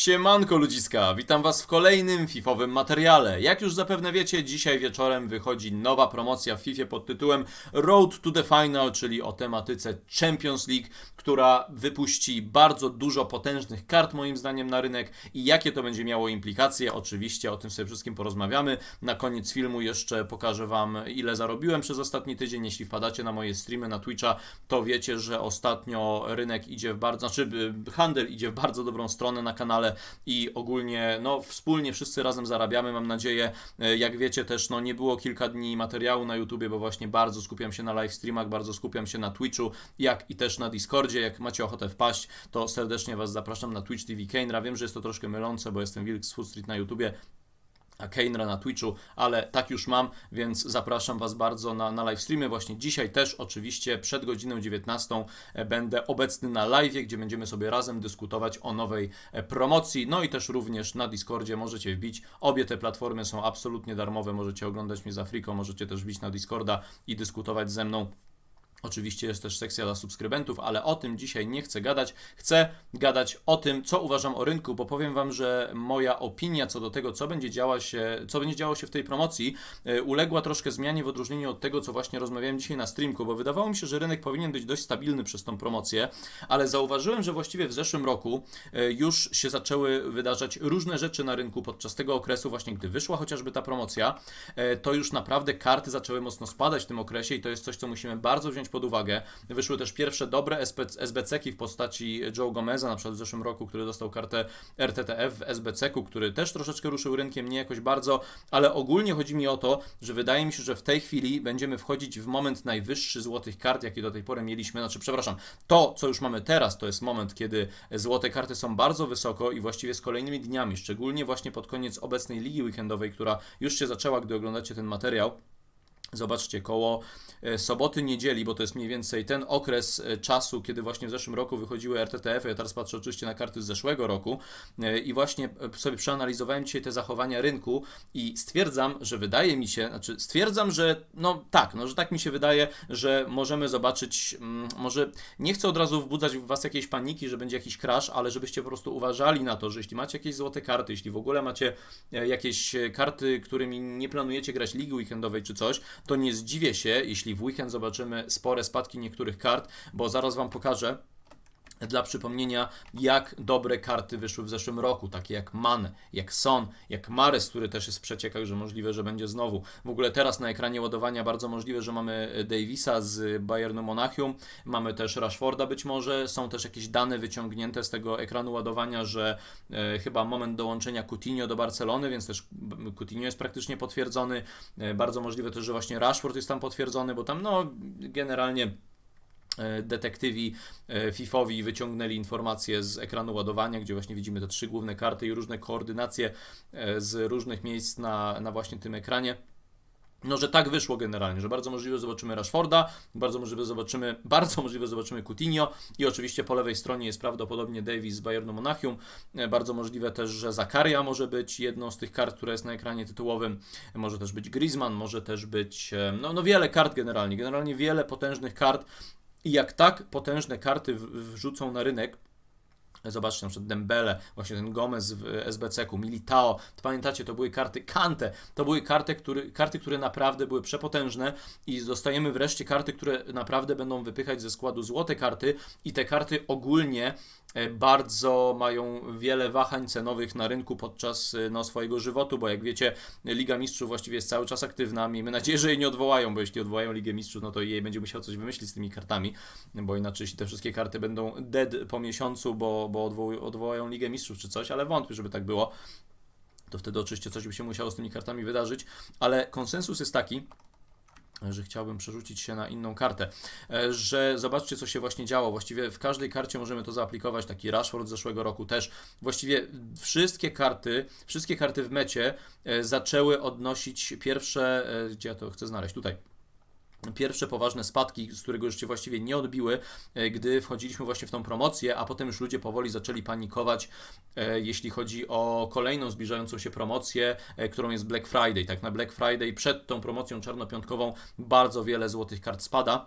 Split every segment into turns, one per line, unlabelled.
Siemanko ludziska, witam was w kolejnym fifowym materiale. Jak już zapewne wiecie, dzisiaj wieczorem wychodzi nowa promocja w FIFA pod tytułem Road to the Final, czyli o tematyce Champions League, która wypuści bardzo dużo potężnych kart moim zdaniem na rynek i jakie to będzie miało implikacje. Oczywiście o tym sobie wszystkim porozmawiamy. Na koniec filmu jeszcze pokażę wam ile zarobiłem przez ostatni tydzień. Jeśli wpadacie na moje streamy na Twitcha, to wiecie, że ostatnio rynek idzie w bardzo, znaczy y, handel idzie w bardzo dobrą stronę na kanale i ogólnie no wspólnie wszyscy razem zarabiamy, mam nadzieję. E, Jak wiecie też no nie było kilka dni materiału na YouTubie, bo właśnie bardzo skupiam się na live streamach, bardzo skupiam się na Twitchu, jak i też na Discordzie. Jak macie ochotę wpaść, to serdecznie Was zapraszam na Twitch TV Keinra. Wiem, że jest to troszkę mylące, bo jestem Wilk z Food Street na YouTubie, Keinra na Twitchu, ale tak już mam, więc zapraszam Was bardzo na, na live streamy. Właśnie dzisiaj też oczywiście przed godziną 19 e, będę obecny na live, gdzie będziemy sobie razem dyskutować o nowej e, promocji. No i też również na Discordzie możecie wbić. Obie te platformy są absolutnie darmowe. Możecie oglądać mnie za friko, możecie też wbić na Discorda i dyskutować ze mną. Oczywiście jest też sekcja dla subskrybentów, ale o tym dzisiaj nie chcę gadać. Chcę gadać o tym, co uważam o rynku, bo powiem Wam, że moja opinia co do tego, co będzie, działa się, co będzie działo się w tej promocji, e, uległa troszkę zmianie w odróżnieniu od tego, co właśnie rozmawiałem dzisiaj na streamku, bo wydawało mi się, że rynek powinien być dość stabilny przez tą promocję, ale zauważyłem, że właściwie w zeszłym roku e, już się zaczęły wydarzać różne rzeczy na rynku podczas tego okresu, właśnie gdy wyszła chociażby ta promocja, e, to już naprawdę karty zaczęły mocno spadać w tym okresie i to jest coś, co musimy bardzo wziąć pod uwagę. Wyszły też pierwsze dobre SBC-ki w postaci Joe Gomeza, na przykład w zeszłym roku, który dostał kartę RTTF w SBC-ku, który też troszeczkę ruszył rynkiem, nie jakoś bardzo, ale ogólnie chodzi mi o to, że wydaje mi się, że w tej chwili będziemy wchodzić w moment najwyższy złotych kart, jaki do tej pory mieliśmy. Znaczy, przepraszam, to, co już mamy teraz, to jest moment, kiedy złote karty są bardzo wysoko i właściwie z kolejnymi dniami, szczególnie właśnie pod koniec obecnej ligi weekendowej, która już się zaczęła, gdy oglądacie ten materiał. Zobaczcie, koło soboty, niedzieli, bo to jest mniej więcej ten okres e, czasu, kiedy właśnie w zeszłym roku wychodziły RTTF. Ja teraz patrzę oczywiście na karty z zeszłego roku e, i właśnie sobie przeanalizowałem dzisiaj te zachowania rynku i stwierdzam, że wydaje mi się, znaczy stwierdzam, że no tak, no że tak mi się wydaje, że możemy zobaczyć, mm, może nie chcę od razu wbudzać w Was jakiejś paniki, że będzie jakiś crash, ale żebyście po prostu uważali na to, że jeśli macie jakieś złote karty, jeśli w ogóle macie jakieś karty, którymi nie planujecie grać ligi weekendowej czy coś, to nie zdziwię się, jeśli w weekend zobaczymy spore spadki niektórych kart, bo zaraz Wam pokażę. Dla przypomnienia, jak dobre karty wyszły w zeszłym roku, takie jak Man, jak Son, jak Mares, który też jest w przeciekach, że możliwe, że będzie znowu. W ogóle teraz na ekranie ładowania bardzo możliwe, że mamy Davisa z Bayernu Monachium, mamy też Rashforda być może, są też jakieś dane wyciągnięte z tego ekranu ładowania, że e, chyba moment dołączenia Coutinho do Barcelony, więc też Coutinho jest praktycznie potwierdzony. E, bardzo możliwe też, że właśnie Rashford jest tam potwierdzony, bo tam no generalnie detektywi FIFowi wyciągnęli informacje z ekranu ładowania, gdzie właśnie widzimy te trzy główne karty i różne koordynacje z różnych miejsc na, na właśnie tym ekranie. No, że tak wyszło generalnie, że bardzo możliwe zobaczymy Rashforda, bardzo możliwe zobaczymy, bardzo możliwe zobaczymy Coutinho i oczywiście po lewej stronie jest prawdopodobnie Davis z Bayernu Monachium. Bardzo możliwe też, że Zakaria może być jedną z tych kart, która jest na ekranie tytułowym. Może też być Griezmann, może też być, no, no wiele kart generalnie, generalnie wiele potężnych kart i jak tak potężne karty wrzucą na rynek, Zobaczcie, na przykład Dembele, właśnie ten Gomez w SBC-ku, Militao, to pamiętacie, to były karty Kante, to były karty które, karty, które naprawdę były przepotężne i dostajemy wreszcie karty, które naprawdę będą wypychać ze składu złote karty i te karty ogólnie e, bardzo mają wiele wahań cenowych na rynku podczas e, no, swojego żywotu, bo jak wiecie, Liga Mistrzów właściwie jest cały czas aktywna. Miejmy nadzieję, że jej nie odwołają, bo jeśli odwołają Ligę Mistrzów, no to jej będzie musiał coś wymyślić z tymi kartami, bo inaczej te wszystkie karty będą dead po miesiącu, bo bo odwołają Ligę Mistrzów czy coś, ale wątpię, żeby tak było. To wtedy oczywiście coś by się musiało z tymi kartami wydarzyć, ale konsensus jest taki, że chciałbym przerzucić się na inną kartę, że zobaczcie, co się właśnie działo. Właściwie w każdej karcie możemy to zaaplikować. Taki Rashford z zeszłego roku też. Właściwie wszystkie karty, wszystkie karty w mecie e, zaczęły odnosić pierwsze, e, gdzie ja to chcę znaleźć, tutaj pierwsze poważne spadki, z którego już się właściwie nie odbiły, e, gdy wchodziliśmy właśnie w tą promocję, a potem już ludzie powoli zaczęli panikować, e, jeśli chodzi o kolejną zbliżającą się promocję, e, którą jest Black Friday. Tak, na Black Friday przed tą promocją czarnopiątkową bardzo wiele złotych kart spada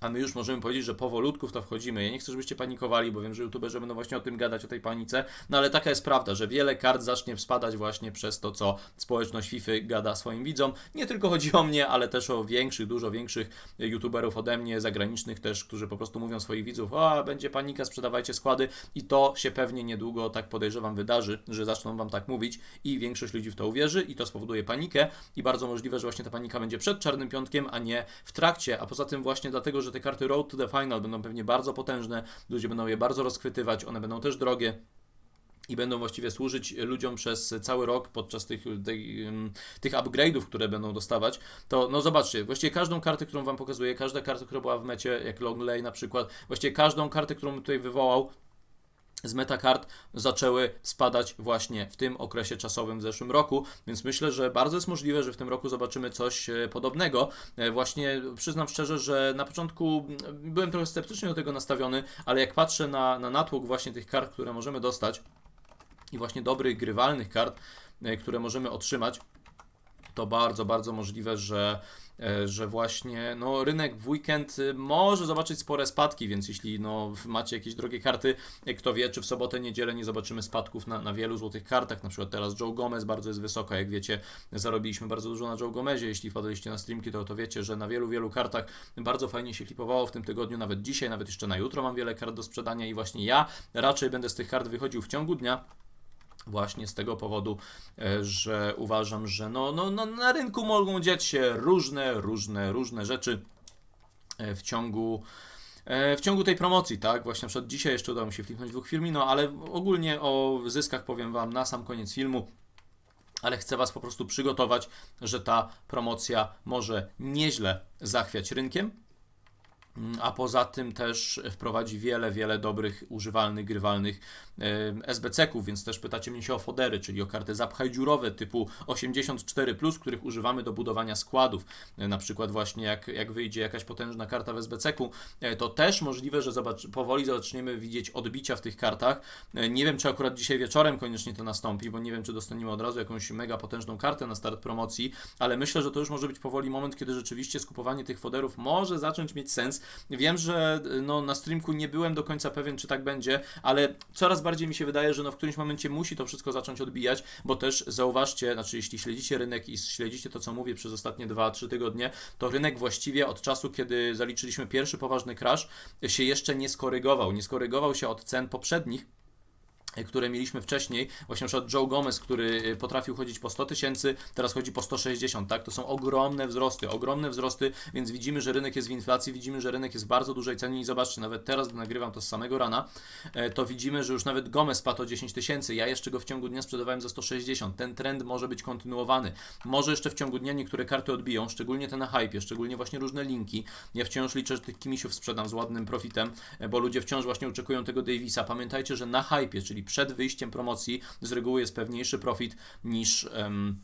a my już możemy powiedzieć, że powolutku w to wchodzimy. Ja nie chcę, żebyście panikowali, bo wiem, że youtuberzy będą właśnie o tym gadać, o tej panice, no ale taka jest prawda, że wiele kart zacznie spadać właśnie przez to, co społeczność FIFA gada swoim widzom. Nie tylko chodzi o mnie, ale też o większych, dużo większych youtuberów ode mnie, zagranicznych też, którzy po prostu mówią swoich widzów, o, będzie panika, sprzedawajcie składy i to się pewnie niedługo, tak podejrzewam, wydarzy, że zaczną wam tak mówić i większość ludzi w to uwierzy i to spowoduje panikę i bardzo możliwe, że właśnie ta panika będzie przed Czarnym Piątkiem, a nie w trakcie, a poza tym właśnie dlatego, że te karty Road to the Final będą pewnie bardzo potężne, ludzie będą je bardzo rozchwytywać, one będą też drogie i będą właściwie służyć ludziom przez cały rok podczas tych, tych, tych upgrade'ów, które będą dostawać, to no zobaczcie, właściwie każdą kartę, którą Wam pokazuję, każda karta, która była w mecie, jak Longley na przykład, właściwie każdą kartę, którą tutaj wywołał, z metakart zaczęły spadać właśnie w tym okresie czasowym w zeszłym roku, więc myślę, że bardzo jest możliwe, że w tym roku zobaczymy coś e, podobnego. E, właśnie przyznam szczerze, że na początku byłem trochę sceptycznie do tego nastawiony, ale jak patrzę na, na natłok właśnie tych kart, które możemy dostać i właśnie dobrych, grywalnych kart, e, które możemy otrzymać, to bardzo, bardzo możliwe, że że właśnie no, rynek w weekend y, może zobaczyć spore spadki, więc jeśli no, macie jakieś drogie karty, e, kto wie, czy w sobotę, niedzielę nie zobaczymy spadków na, na wielu złotych kartach, na przykład teraz Joe Gomez bardzo jest wysoka, jak wiecie, zarobiliśmy bardzo dużo na Joe Gomezie, jeśli wpadliście na streamki, to, to wiecie, że na wielu, wielu kartach bardzo fajnie się klipowało w tym tygodniu, nawet dzisiaj, nawet jeszcze na jutro mam wiele kart do sprzedania i właśnie ja raczej będę z tych kart wychodził w ciągu dnia, Właśnie z tego powodu, e, że uważam, że no, no, no, na rynku mogą dziać się różne, różne, różne rzeczy e, w ciągu e, w ciągu tej promocji, tak? Właśnie na przykład dzisiaj jeszcze udało mi się flipnąć dwóch filmi, no ale ogólnie o zyskach powiem Wam na sam koniec filmu. Ale chcę Was po prostu przygotować, że ta promocja może nieźle zachwiać rynkiem, a poza tym też wprowadzi wiele, wiele dobrych, używalnych, grywalnych SBC-ków, więc też pytacie mnie się o fodery, czyli o karty zapchaj dziurowe typu 84+, których używamy do budowania składów. E, na przykład właśnie jak, jak wyjdzie jakaś potężna karta w SBC-ku, e, to też możliwe, że zobacz, powoli zaczniemy widzieć odbicia w tych kartach. E, nie wiem, czy akurat dzisiaj wieczorem koniecznie to nastąpi, bo nie wiem, czy dostaniemy od razu jakąś mega potężną kartę na start promocji, ale myślę, że to już może być powoli moment, kiedy rzeczywiście skupowanie tych foderów może zacząć mieć sens, Wiem, że no, na streamku nie byłem do końca pewien, czy tak będzie, ale coraz bardziej mi się wydaje, że no, w którymś momencie musi to wszystko zacząć odbijać, bo też zauważcie, znaczy jeśli śledzicie rynek i śledzicie to, co mówię przez ostatnie 2-3 tygodnie, to rynek właściwie od czasu, kiedy zaliczyliśmy pierwszy poważny crash, się jeszcze nie skorygował. Nie skorygował się od cen poprzednich które mieliśmy wcześniej, właśnie na przykład Joe Gomez, który y, potrafił chodzić po 100 tysięcy, teraz chodzi po 160, tak? To są ogromne wzrosty, ogromne wzrosty, więc widzimy, że rynek jest w inflacji, widzimy, że rynek jest w bardzo dużej cenie i zobaczcie, nawet teraz, gdy nagrywam to z samego rana, e, to widzimy, że już nawet Gomez spadł o 10 tysięcy, ja jeszcze go w ciągu dnia sprzedawałem za 160, ten trend może być kontynuowany, może jeszcze w ciągu dnia niektóre karty odbiją, szczególnie te na hype, szczególnie właśnie różne linki, ja wciąż liczę, że tych kimisiów sprzedam z ładnym profitem, e, bo ludzie wciąż właśnie oczekują tego Davisa, pamiętajcie, że na hype, czyli przed wyjściem promocji z reguły jest pewniejszy profit niż. Um,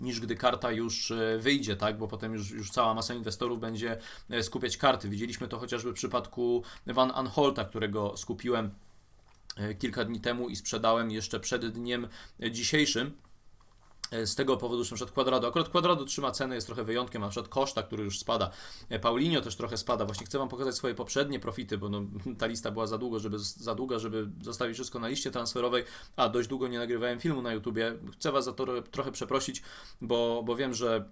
niż gdy karta już e, wyjdzie, tak? Bo potem już, już cała masa inwestorów będzie e, skupiać karty. Widzieliśmy to chociażby w przypadku Van Anholta, którego skupiłem e, kilka dni temu i sprzedałem jeszcze przed dniem dzisiejszym. E, z tego powodu, że na przykład Quadrado, akurat Quadrado trzyma cenę, jest trochę wyjątkiem, na przykład Koszta, który już spada, e, Paulinho też trochę spada. Właśnie chcę Wam pokazać swoje poprzednie profity, bo no, ta lista była za długo, żeby, za długa, żeby zostawić wszystko na liście transferowej, a dość długo nie nagrywałem filmu na YouTubie. Chcę Was za to trochę przeprosić, bo, bo wiem, że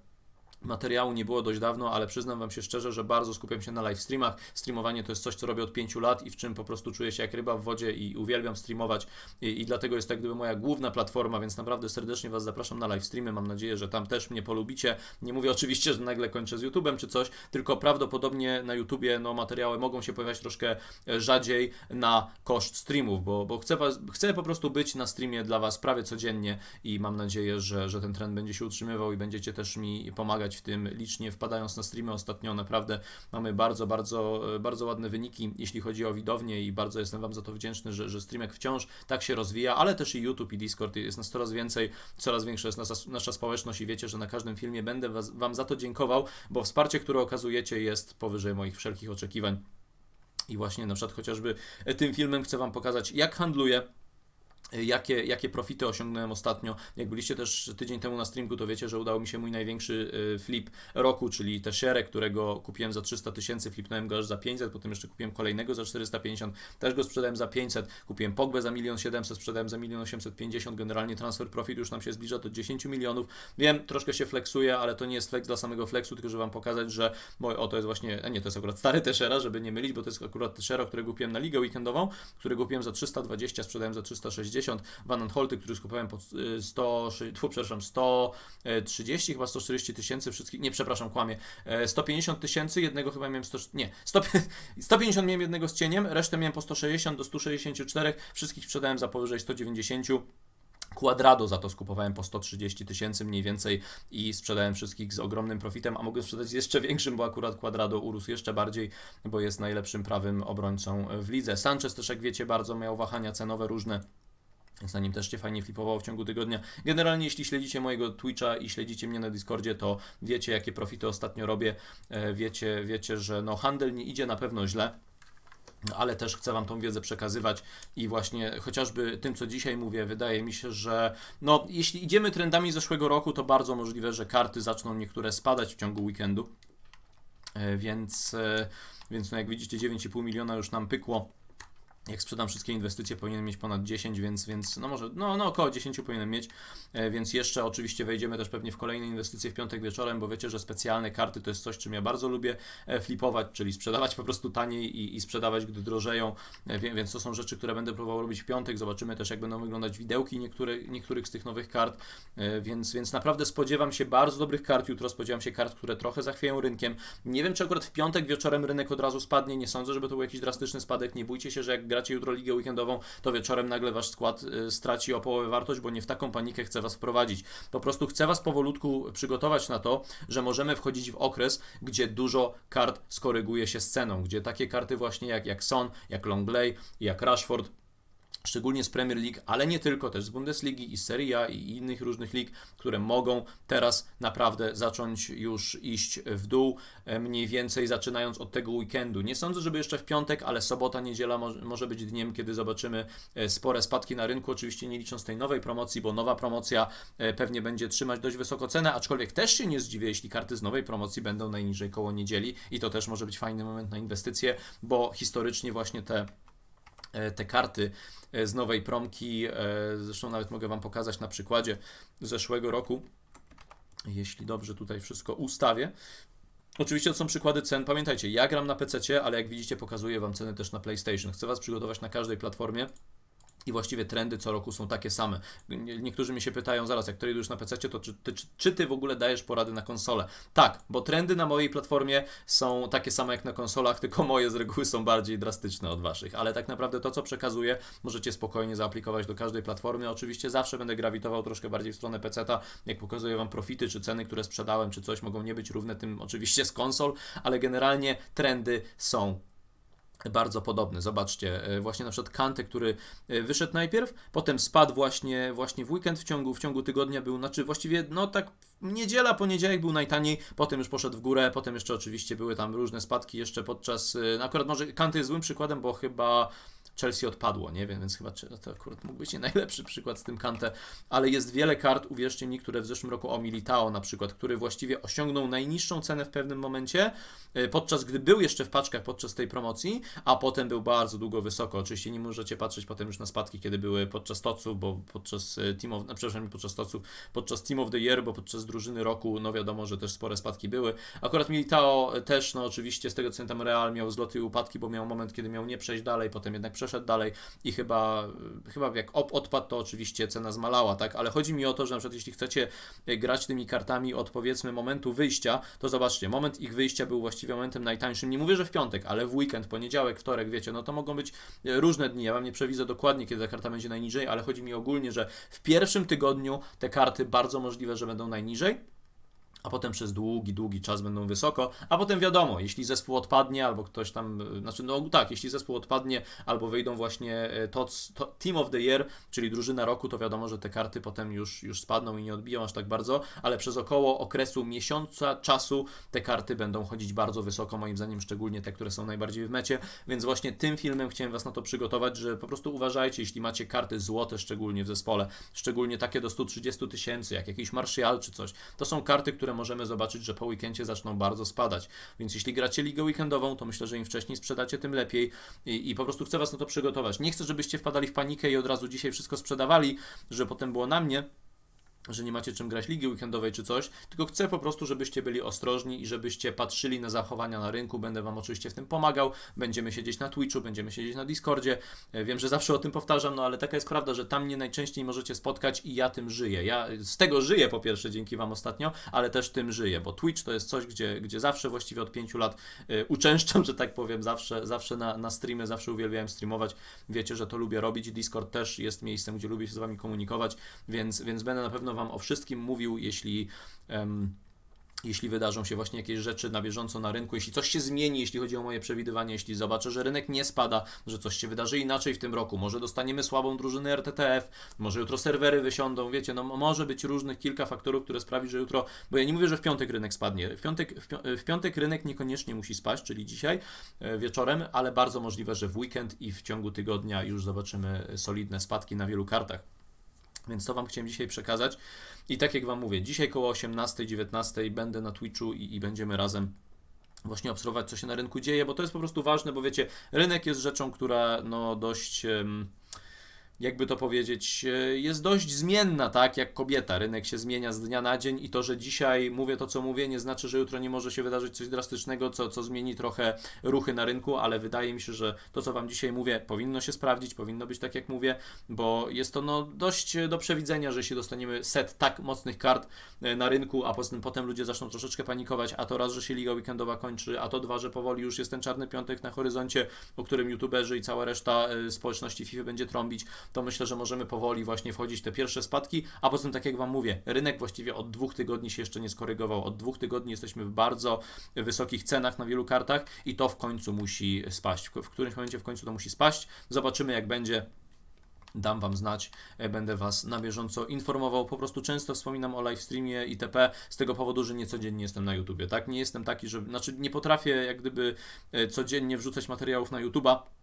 Materiału nie było dość dawno, ale przyznam Wam się szczerze, że bardzo skupiam się na live streamach. Streamowanie to jest coś, co robię od 5 lat i w czym po prostu czuję się jak ryba w wodzie i uwielbiam streamować i, i dlatego jest tak gdyby moja główna platforma, więc naprawdę serdecznie Was zapraszam na live streamy. Mam nadzieję, że tam też mnie polubicie. Nie mówię oczywiście, że nagle kończę z YouTube'em czy coś, tylko prawdopodobnie na YouTubie no, materiały mogą się pojawiać troszkę e, rzadziej na koszt streamów, bo, bo chcę, was, chcę po prostu być na streamie dla Was prawie codziennie i mam nadzieję, że, że ten trend będzie się utrzymywał i będziecie też mi pomagać w tym licznie, wpadając na streamy ostatnio. Naprawdę mamy bardzo, bardzo, bardzo ładne wyniki, jeśli chodzi o widownię i bardzo jestem Wam za to wdzięczny, że, że streamek wciąż tak się rozwija, ale też i YouTube i Discord jest nas coraz więcej, coraz większa jest nasza, nasza społeczność i wiecie, że na każdym filmie będę was, Wam za to dziękował, bo wsparcie, które okazujecie jest powyżej moich wszelkich oczekiwań. I właśnie na przykład chociażby tym filmem chcę Wam pokazać, jak handluję Jakie, jakie profity osiągnąłem ostatnio. Jak byliście też tydzień temu na streamku, to wiecie, że udało mi się mój największy y, flip roku, czyli te share, którego kupiłem za 300 tysięcy, flipnąłem go aż za 500, potem jeszcze kupiłem kolejnego za 450, też go sprzedałem za 500, kupiłem Pogbę za 1 700, sprzedałem za 1 850, generalnie transfer profit już nam się zbliża do 10 milionów. Wiem, troszkę się flexuje, ale to nie jest flex dla samego flexu, tylko żeby Wam pokazać, że moje, o to jest właśnie, a nie, to jest akurat stary Teshera, żeby nie mylić, bo to jest akurat Teshera, którego kupiłem na ligę weekendową, którego kupiłem za 320, sprzedałem za 360, Van Holty, który skupowałem po 100, tfu, przepraszam, 130, chyba 140 tysięcy wszystkich, nie, przepraszam, kłamie, e, 150 tysięcy, jednego chyba miałem 100, nie, 100, 150 miałem jednego z cieniem, resztę miałem po 160 do 164, wszystkich sprzedałem za powyżej 190. Quadrado za to skupowałem po 130 tysięcy mniej więcej i sprzedałem wszystkich z ogromnym profitem, a mogę sprzedać jeszcze większym, bo akurat Quadrado urósł jeszcze bardziej, bo jest najlepszym prawym obrońcą w lidze. Sanchez też, jak wiecie, bardzo miał wahania cenowe różne. Więc na nim też się fajnie flipowało w ciągu tygodnia. Generalnie, jeśli śledzicie mojego Twitcha i śledzicie mnie na Discordzie, to wiecie, jakie profity ostatnio robię. E, Wiecie, wiecie, że no, handel nie idzie na pewno źle. Ale też chcę Wam tą wiedzę przekazywać i właśnie chociażby tym, co dzisiaj mówię, wydaje mi się, że no, jeśli idziemy trendami zeszłego roku, to bardzo możliwe, że karty zaczną niektóre spadać w ciągu weekendu. E, Więc, e, więc no jak widzicie, 9,5 miliona już nam pykło. Jak sprzedam wszystkie inwestycje, powinien mieć ponad 10, więc, więc no może, no, no około 10 powinien mieć, e, więc jeszcze oczywiście wejdziemy też pewnie w kolejne inwestycje w piątek wieczorem, bo wiecie, że specjalne karty to jest coś, czym ja bardzo lubię e, flipować, czyli sprzedawać po prostu taniej i, i sprzedawać, gdy drożeją, e, więc to są rzeczy, które będę próbował robić w piątek, zobaczymy też, jak będą wyglądać widełki niektóre, niektórych z tych nowych kart, więc, więc naprawdę spodziewam się bardzo dobrych kart. Jutro, spodziewam się kart, które trochę zachwieją rynkiem, nie wiem, czy akurat w piątek wieczorem rynek od razu spadnie, nie sądzę, żeby to był jakiś drastyczny spadek, nie bójcie się, że jak gracie jutro ligę weekendową, to wieczorem nagle wasz skład y, straci o połowę wartość, bo nie w taką panikę chcę was wprowadzić. Po prostu chcę was powolutku przygotować na to, że możemy wchodzić w okres, gdzie dużo kart skoryguje się z ceną, gdzie takie karty właśnie jak, jak Son, jak Longley, jak Rashford, szczególnie z Premier League, ale nie tylko, też z Bundesligi i Serie A i innych różnych lig, które mogą teraz naprawdę zacząć już iść w dół, e, mniej więcej zaczynając od tego weekendu. Nie sądzę, żeby jeszcze w piątek, ale sobota, niedziela może, być dniem, kiedy zobaczymy e, spore spadki na rynku, oczywiście nie licząc tej nowej promocji, bo nowa promocja e, pewnie będzie trzymać dość wysoko cenę, aczkolwiek też się nie zdziwię, jeśli karty z nowej promocji będą najniżej koło niedzieli i to też może być fajny moment na inwestycje, bo historycznie właśnie te te karty e, z nowej promki. e, Zresztą nawet mogę Wam pokazać na przykładzie zeszłego roku, jeśli dobrze tutaj wszystko ustawię. Oczywiście to są przykłady cen. Pamiętajcie, ja gram na PC, ale jak widzicie, pokazuję Wam ceny też na PlayStation. Chcę Was przygotować na każdej platformie. I właściwie trendy co roku są takie same. Nie- Niektórzy mi się pytają, zaraz, jak tradujesz na PC, to czy ty, czy, ty w ogóle dajesz porady na konsolę? Tak, bo trendy na mojej platformie są takie same jak na konsolach, tylko moje z reguły są bardziej drastyczne od waszych. Ale tak naprawdę to, co przekazuję, możecie spokojnie zaaplikować do każdej platformy. Oczywiście zawsze będę grawitował troszkę bardziej w stronę PC-ta, jak pokazuję wam profity, czy ceny, które sprzedałem, czy coś mogą nie być równe tym oczywiście z konsol, ale generalnie trendy są bardzo podobny. Zobaczcie, e, właśnie na przykład Kante, który e, wyszedł najpierw, potem spadł właśnie, właśnie w weekend, w ciągu, w ciągu tygodnia był, znaczy właściwie, no tak niedziela, poniedziałek był najtaniej, potem już poszedł w górę, potem jeszcze oczywiście były tam różne spadki jeszcze podczas, e, no akurat może Kante jest złym przykładem, bo chyba Chelsea odpadło, nie wiem, więc chyba to akurat mógł być nie najlepszy przykład z tym Kante, ale jest wiele kart, uwierzcie mi, które w zeszłym roku o Militao na przykład, który właściwie osiągnął najniższą cenę w pewnym momencie, e, podczas gdy był jeszcze w paczkach podczas tej promocji, a potem był bardzo długo wysoko. Oczywiście nie możecie patrzeć potem już na spadki, kiedy były podczas toców, bo podczas e, Team of, no, przepraszam, podczas toców, podczas Team of the Year, bo podczas drużyny roku, no wiadomo, że też spore spadki były. Akurat Militao też, no oczywiście z tego co pamiętam, Real miał zloty i upadki, bo miał moment, kiedy miał nie przejść dalej, potem jednak przeszedł dalej i chyba, chyba jak op odpadł, to oczywiście cena zmalała, tak? Ale chodzi mi o to, że na przykład jeśli chcecie e, grać tymi kartami od powiedzmy momentu wyjścia, to zobaczcie, moment ich wyjścia był właściwie momentem najtańszym. Nie mówię, że w piątek, ale w weekend, poniedziałek, wtorek, wiecie, no to mogą być e, różne dni. Ja wam nie przewidzę dokładnie, kiedy ta karta będzie najniżej, ale chodzi mi ogólnie, że w pierwszym tygodniu te karty bardzo możliwe, że będą najniżej. A potem przez długi, długi czas będą wysoko, a potem wiadomo, jeśli zespół odpadnie, albo ktoś tam, y, znaczy no tak, jeśli zespół odpadnie, albo wyjdą właśnie y, to, to Team of the Year, czyli drużyna roku, to wiadomo, że te karty potem już, już spadną i nie odbiją aż tak bardzo, ale przez około okresu miesiąca czasu te karty będą chodzić bardzo wysoko, moim zdaniem szczególnie te, które są najbardziej w mecie, więc właśnie tym filmem chciałem Was na to przygotować, że po prostu uważajcie, jeśli macie karty złote, szczególnie w zespole, szczególnie takie do 130 tysięcy, jak jakiś Martial czy coś, to są karty, które możemy zobaczyć, że po weekendzie zaczną bardzo spadać. Więc jeśli gracie ligę weekendową, to myślę, że im wcześniej sprzedacie, tym lepiej i, i po prostu chcę Was na to przygotować. Nie chcę, żebyście wpadali w panikę i od razu dzisiaj wszystko sprzedawali, że potem było na mnie że nie macie czym grać ligi weekendowej czy coś, tylko chcę po prostu, żebyście byli ostrożni i żebyście patrzyli na zachowania na rynku. Będę Wam oczywiście w tym pomagał. Będziemy siedzieć na Twitchu, będziemy siedzieć na Discordzie. E, wiem, że zawsze o tym powtarzam, no ale taka jest prawda, że tam mnie najczęściej możecie spotkać i ja tym żyję. Ja z tego żyję po pierwsze dzięki Wam ostatnio, ale też tym żyję, bo Twitch to jest coś, gdzie, gdzie zawsze właściwie od pięciu lat y, uczęszczam, że tak powiem, zawsze, zawsze na, na streamy, zawsze uwielbiałem streamować. Wiecie, że to lubię robić. Discord też jest miejscem, gdzie lubię się z Wami komunikować, więc, więc będę na pewno Wam o wszystkim mówił, jeśli. Um, jeśli wydarzą się właśnie jakieś rzeczy na bieżąco na rynku, jeśli coś się zmieni, jeśli chodzi o moje przewidywanie, jeśli zobaczę, że rynek nie spada, że coś się wydarzy inaczej w tym roku, może dostaniemy słabą drużynę RTTF, może jutro serwery wysiądą, wiecie, no może być różnych kilka faktorów, które sprawi, że jutro, bo ja nie mówię, że w piątek rynek spadnie, w piątek, w piątek rynek niekoniecznie musi spaść, czyli dzisiaj e, wieczorem, ale bardzo możliwe, że w weekend i w ciągu tygodnia już zobaczymy solidne spadki na wielu kartach. Więc to Wam chciałem dzisiaj przekazać. I tak jak Wam mówię, dzisiaj koło 18-19 będę na Twitchu i, i będziemy razem właśnie obserwować, co się na rynku dzieje, bo to jest po prostu ważne, bo wiecie, rynek jest rzeczą, która no dość. Jakby to powiedzieć, e, jest dość zmienna, tak jak kobieta. Rynek się zmienia z dnia na dzień i to, że dzisiaj mówię to, co mówię, nie znaczy, że jutro nie może się wydarzyć coś drastycznego, co, co zmieni trochę ruchy na rynku, ale wydaje mi się, że to, co Wam dzisiaj mówię, powinno się sprawdzić, powinno być tak, jak mówię, bo jest to no, dość do przewidzenia, że jeśli dostaniemy set tak mocnych kart e, na rynku, a potem, potem ludzie zaczną troszeczkę panikować, a to raz, że się liga weekendowa kończy, a to dwa, że powoli już jest ten czarny piątek na horyzoncie, o którym youtuberzy i cała reszta e, społeczności FIFA będzie trąbić, to myślę, że możemy powoli właśnie wchodzić te pierwsze spadki, a poza tym, tak jak Wam mówię, rynek właściwie od dwóch tygodni się jeszcze nie skorygował. Od dwóch tygodni jesteśmy w bardzo wysokich cenach na wielu kartach i to w końcu musi spaść. W którymś momencie w końcu to musi spaść. Zobaczymy, jak będzie dam Wam znać, e, będę Was na bieżąco informował. Po prostu często wspominam o live streamie itp. z tego powodu, że nie codziennie jestem na YouTubie, tak? Nie jestem taki, że, znaczy nie potrafię jak gdyby e, codziennie wrzucać materiałów na YouTuba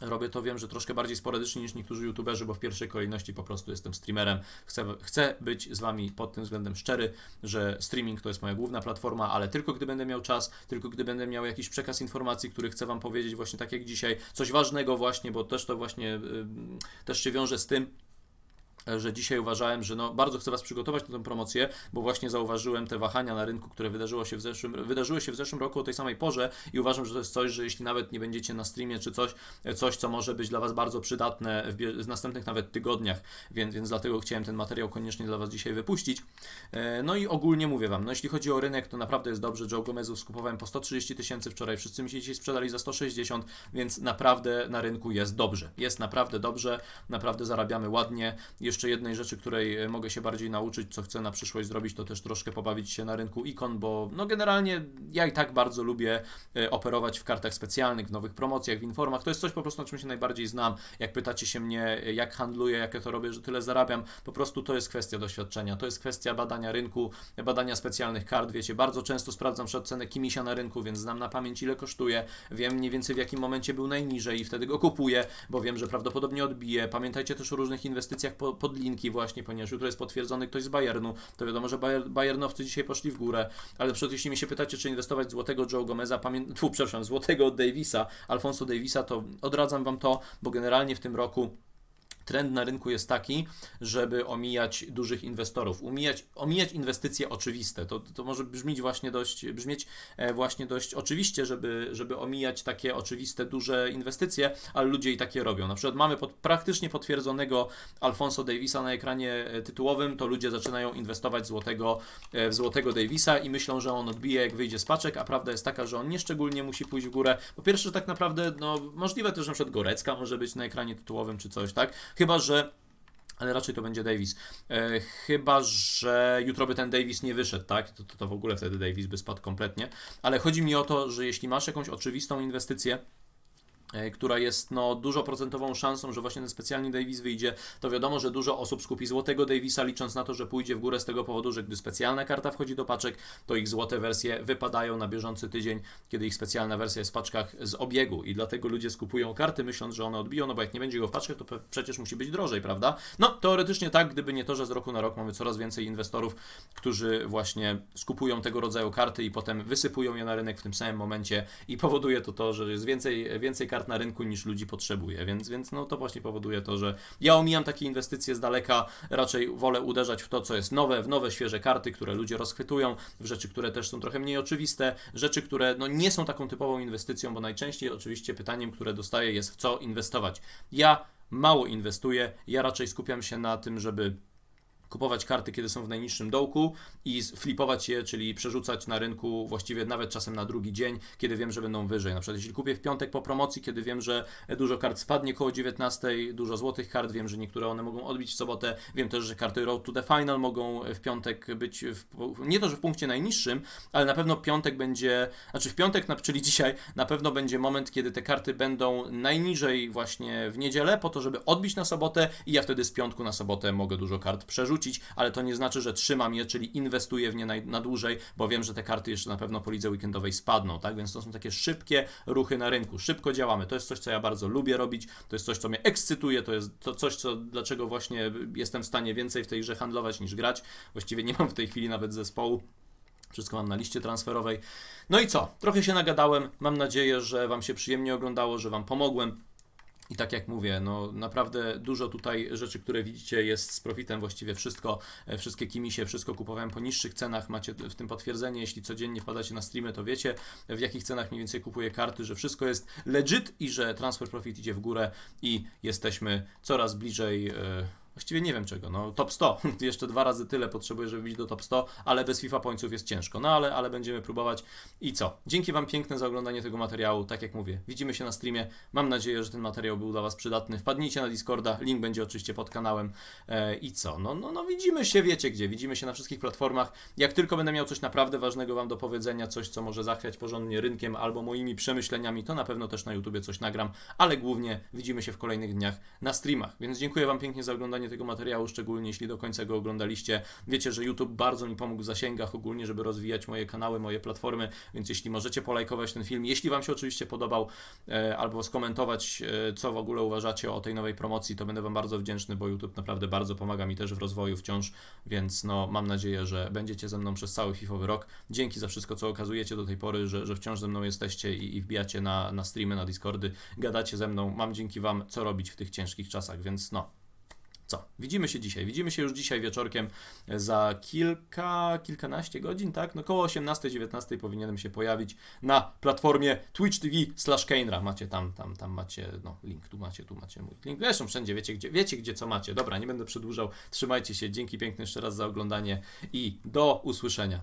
Robię to, wiem, że troszkę bardziej sporadycznie niż niektórzy youtuberzy, bo w pierwszej kolejności po prostu jestem streamerem. Chcę, chcę być z Wami pod tym względem szczery, że streaming to jest moja główna platforma, ale tylko gdy będę miał czas, tylko gdy będę miał jakiś przekaz informacji, który chcę Wam powiedzieć właśnie tak jak dzisiaj, coś ważnego właśnie, bo też to właśnie też się wiąże z tym, że dzisiaj uważałem, że no, bardzo chcę Was przygotować na tę promocję, bo właśnie zauważyłem te wahania na rynku, które wydarzyło się w zeszłym, wydarzyły się w zeszłym roku o tej samej porze i uważam, że to jest coś, że jeśli nawet nie będziecie na streamie czy coś, coś co może być dla Was bardzo przydatne w, w następnych nawet tygodniach, więc, więc dlatego chciałem ten materiał koniecznie dla Was dzisiaj wypuścić. E, no i ogólnie mówię Wam, no jeśli chodzi o rynek, to naprawdę jest dobrze. Joe Gomezów skupowałem po 130 tysięcy wczoraj, wszyscy mi się dzisiaj sprzedali za 160, więc naprawdę na rynku jest dobrze. Jest naprawdę dobrze, naprawdę zarabiamy ładnie jeszcze jednej rzeczy, której e, mogę się bardziej nauczyć, co chcę na przyszłość zrobić, to też troszkę pobawić się na rynku ikon, bo no generalnie ja i tak bardzo lubię e, operować w kartach specjalnych, w nowych promocjach, w informach. To jest coś po prostu, na czym się najbardziej znam. Jak pytacie się mnie, e, jak handluję, jak ja to robię, że tyle zarabiam, po prostu to jest kwestia doświadczenia, to jest kwestia badania rynku, badania specjalnych kart, wiecie, bardzo często sprawdzam przed cenę kimisia na rynku, więc znam na pamięć ile kosztuje, wiem mniej więcej w jakim momencie był najniżej i wtedy go kupuję, bo wiem, że prawdopodobnie odbije. Pamiętajcie też o różnych inwestycjach po linki właśnie, ponieważ jutro jest potwierdzony ktoś z Bayernu, to wiadomo, że Bayer, Bayernowcy dzisiaj poszli w górę, ale przed jeśli mi się pytacie, czy inwestować złotego Joe Gomeza, pamię... Tfu, przepraszam, złotego Davisa, Alfonso Davisa, to odradzam Wam to, bo generalnie w tym roku trend na rynku jest taki, żeby omijać dużych inwestorów, omijać, omijać inwestycje oczywiste. To, to może brzmieć właśnie dość, brzmieć e, właśnie dość oczywiście, żeby, żeby omijać takie oczywiste, duże inwestycje, ale ludzie i takie robią. Na przykład mamy pod, praktycznie potwierdzonego Alfonso Davisa na ekranie e, tytułowym, to ludzie zaczynają inwestować złotego, e, w złotego Davisa i myślą, że on odbije jak wyjdzie z paczek, a prawda jest taka, że on nieszczególnie musi pójść w górę. Po pierwsze, że tak naprawdę, no możliwe też, że na przykład Gorecka może być na ekranie tytułowym czy coś, tak? Chyba, że ale raczej to będzie Davis. E, chyba, że jutro by ten Davis nie wyszedł, tak? To, to, to w ogóle wtedy Davis by spadł kompletnie. Ale chodzi mi o to, że jeśli masz jakąś oczywistą inwestycję, która jest no, dużo procentową szansą, że właśnie ten specjalny Davis wyjdzie, to wiadomo, że dużo osób skupi złotego Davisa, licząc na to, że pójdzie w górę z tego powodu, że gdy specjalna karta wchodzi do paczek, to ich złote wersje wypadają na bieżący tydzień, kiedy ich specjalna wersja jest w paczkach z obiegu i dlatego ludzie skupują karty, myśląc, że one odbiją, no bo jak nie będzie go w paczkach, to przecież musi być drożej, prawda? No, teoretycznie tak, gdyby nie to, że z roku na rok mamy coraz więcej inwestorów, którzy właśnie skupują tego rodzaju karty i potem wysypują je na rynek w tym samym momencie i powoduje to to, że jest więcej, więcej kart na rynku niż ludzi potrzebuje, więc, więc no to właśnie powoduje to, że ja omijam takie inwestycje z daleka, raczej wolę uderzać w to, co jest nowe, w nowe, świeże karty, które ludzie rozchwytują, w rzeczy, które też są trochę mniej oczywiste, rzeczy, które no, nie są taką typową inwestycją, bo najczęściej oczywiście pytaniem, które dostaję jest w co inwestować. Ja mało inwestuję, ja raczej skupiam się na tym, żeby kupować karty, kiedy są w najniższym dołku i flipować je, czyli przerzucać na rynku właściwie nawet czasem na drugi dzień, kiedy wiem, że będą wyżej. Na przykład jeśli kupię w piątek po promocji, kiedy wiem, że dużo kart spadnie koło 19, dużo złotych kart, wiem, że niektóre one mogą odbić w sobotę, wiem też, że karty Road to the Final mogą w piątek być, w, nie to, że w punkcie najniższym, ale na pewno piątek będzie, znaczy w piątek, czyli dzisiaj, na pewno będzie moment, kiedy te karty będą najniżej właśnie w niedzielę, po to, żeby odbić na sobotę i ja wtedy z piątku na sobotę mogę dużo kart przerzucić, ale to nie znaczy, że trzymam je, czyli inwestuję w nie na, na dłużej, bo wiem, że te karty jeszcze na pewno po lidze weekendowej spadną, tak? Więc to są takie szybkie ruchy na rynku. Szybko działamy. To jest coś, co ja bardzo lubię robić, to jest coś, co mnie ekscytuje, to jest to coś, co, dlaczego właśnie jestem w stanie więcej w tej grze handlować niż grać. Właściwie nie mam w tej chwili nawet zespołu. Wszystko mam na liście transferowej. No i co? Trochę się nagadałem. Mam nadzieję, że Wam się przyjemnie oglądało, że Wam pomogłem. I tak jak mówię, no naprawdę dużo tutaj rzeczy, które widzicie, jest z profitem właściwie wszystko. E, Wszystkie kimisie, wszystko kupowałem po niższych cenach. Macie w tym potwierdzenie, jeśli codziennie wpadacie na streamy, to wiecie w jakich cenach mniej więcej kupuję karty, że wszystko jest legit i że transfer profit idzie w górę i jesteśmy coraz bliżej. e, Właściwie nie wiem czego, no top 100, jeszcze dwa razy tyle potrzebuję, żeby być do top 100, ale bez FIFA Pointsów jest ciężko, no ale, ale będziemy próbować. I co? Dzięki Wam piękne za oglądanie tego materiału, tak jak mówię, widzimy się na streamie, mam nadzieję, że ten materiał był dla Was przydatny, wpadnijcie na Discorda, link będzie oczywiście pod kanałem. E, i co? No, no, no widzimy się, wiecie gdzie, widzimy się na wszystkich platformach, jak tylko będę miał coś naprawdę ważnego Wam do powiedzenia, coś co może zachwiać porządnie rynkiem albo moimi przemyśleniami, to na pewno też na YouTubie coś nagram, ale głównie widzimy się w kolejnych dniach na streamach, więc dziękuję Wam pięknie za oglądanie tego materiału, szczególnie jeśli do końca go oglądaliście. Wiecie, że YouTube bardzo mi pomógł w zasięgach ogólnie, żeby rozwijać moje kanały, moje platformy, więc jeśli możecie polajkować ten film, jeśli Wam się oczywiście podobał, e, albo skomentować, e, co w ogóle uważacie o tej nowej promocji, to będę Wam bardzo wdzięczny, bo YouTube naprawdę bardzo pomaga mi też w rozwoju wciąż, więc no mam nadzieję, że będziecie ze mną przez cały FIFOwy rok. Dzięki za wszystko, co okazujecie do tej pory, że, że wciąż ze mną jesteście i, i wbijacie na, na streamy, na Discordy, gadacie ze mną. Mam dzięki Wam co robić w tych ciężkich czasach, więc no, co? Widzimy się dzisiaj. Widzimy się już dzisiaj wieczorkiem za kilka, kilkanaście godzin, tak? No koło 18-19 powinienem się pojawić na platformie Twitch TV slash Kainra. Macie tam, tam, tam macie, no link, tu macie, tu macie mój link. Zresztą wszędzie wiecie gdzie, wiecie gdzie co macie. Dobra, nie będę przedłużał. Trzymajcie się. Dzięki piękne jeszcze raz za oglądanie i do usłyszenia.